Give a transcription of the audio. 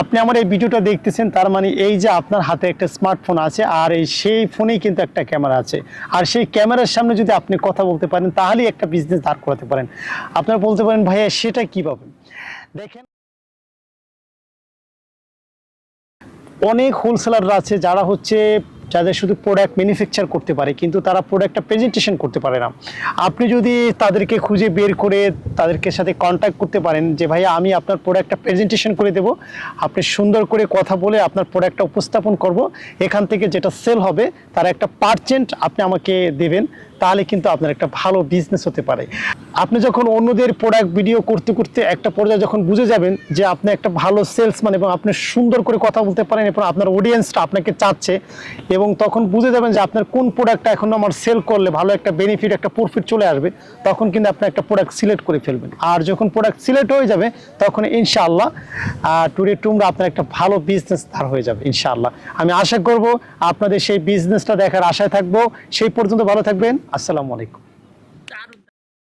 আপনি আমার এই ভিডিওটা দেখতেছেন, তার মানে এই যে আপনার হাতে একটা স্মার্টফোন আছে আর এই সেই ফোনেই কিন্তু একটা ক্যামেরা আছে। আর সেই ক্যামেরার সামনে যদি আপনি কথা বলতে পারেন, তাহলেই একটা বিজনেস দাঁড় করাতে পারেন। আপনারা বলতে পারেন, ভাইয়া, সেটা কি পাবেন দেখেন, অনেক হোলসেলাররা আছে যারা হচ্ছে যাদের শুধু প্রোডাক্ট ম্যানুফ্যাকচার করতে পারে, কিন্তু তারা প্রোডাক্টটা প্রেজেন্টেশন করতে পারে না। আপনি যদি তাদেরকে খুঁজে বের করে তাদেরকে সাথে কন্ট্যাক্ট করতে পারেন যে, ভাইয়া, আমি আপনার প্রোডাক্টটা প্রেজেন্টেশন করে দেব। আপনি সুন্দর করে কথা বলে আপনার প্রোডাক্টটা উপস্থাপন করব। এখান থেকে যেটা সেল হবে, তার একটা পার্সেন্ট আপনি আমাকে দেবেন। তাহলে কিন্তু আপনার একটা ভালো বিজনেস হতে পারে। আপনি যখন অন্যদের প্রোডাক্ট ভিডিও করতে করতে একটা পর্যায়ে যখন বুঝে যাবেন যে আপনি একটা ভালো সেলসম্যান এবং আপনি সুন্দর করে কথা বলতে পারেন এবং আপনার অডিয়েন্সটা আপনাকে চাচ্ছে এবং তখন বুঝে যাবেন যে আপনার কোন প্রোডাক্টটা এখন আমার সেল করলে ভালো একটা বেনিফিট একটা প্রফিট চলে আসবে, তখন কিন্তু আপনি একটা প্রোডাক্ট সিলেক্ট করে ফেলবেন। আর যখন প্রোডাক্ট সিলেক্ট হয়ে যাবে, তখন ইনশাআল্লাহ টুডে টুমরা আপনার একটা ভালো বিজনেস দাঁড় হয়ে যাবে, ইনশাআল্লাহ। আমি আশা করব আপনাদের সেই বিজনেসটা দেখার আশায় থাকব। সেই পর্যন্ত ভালো থাকবেন। আসসালামু আলাইকুম।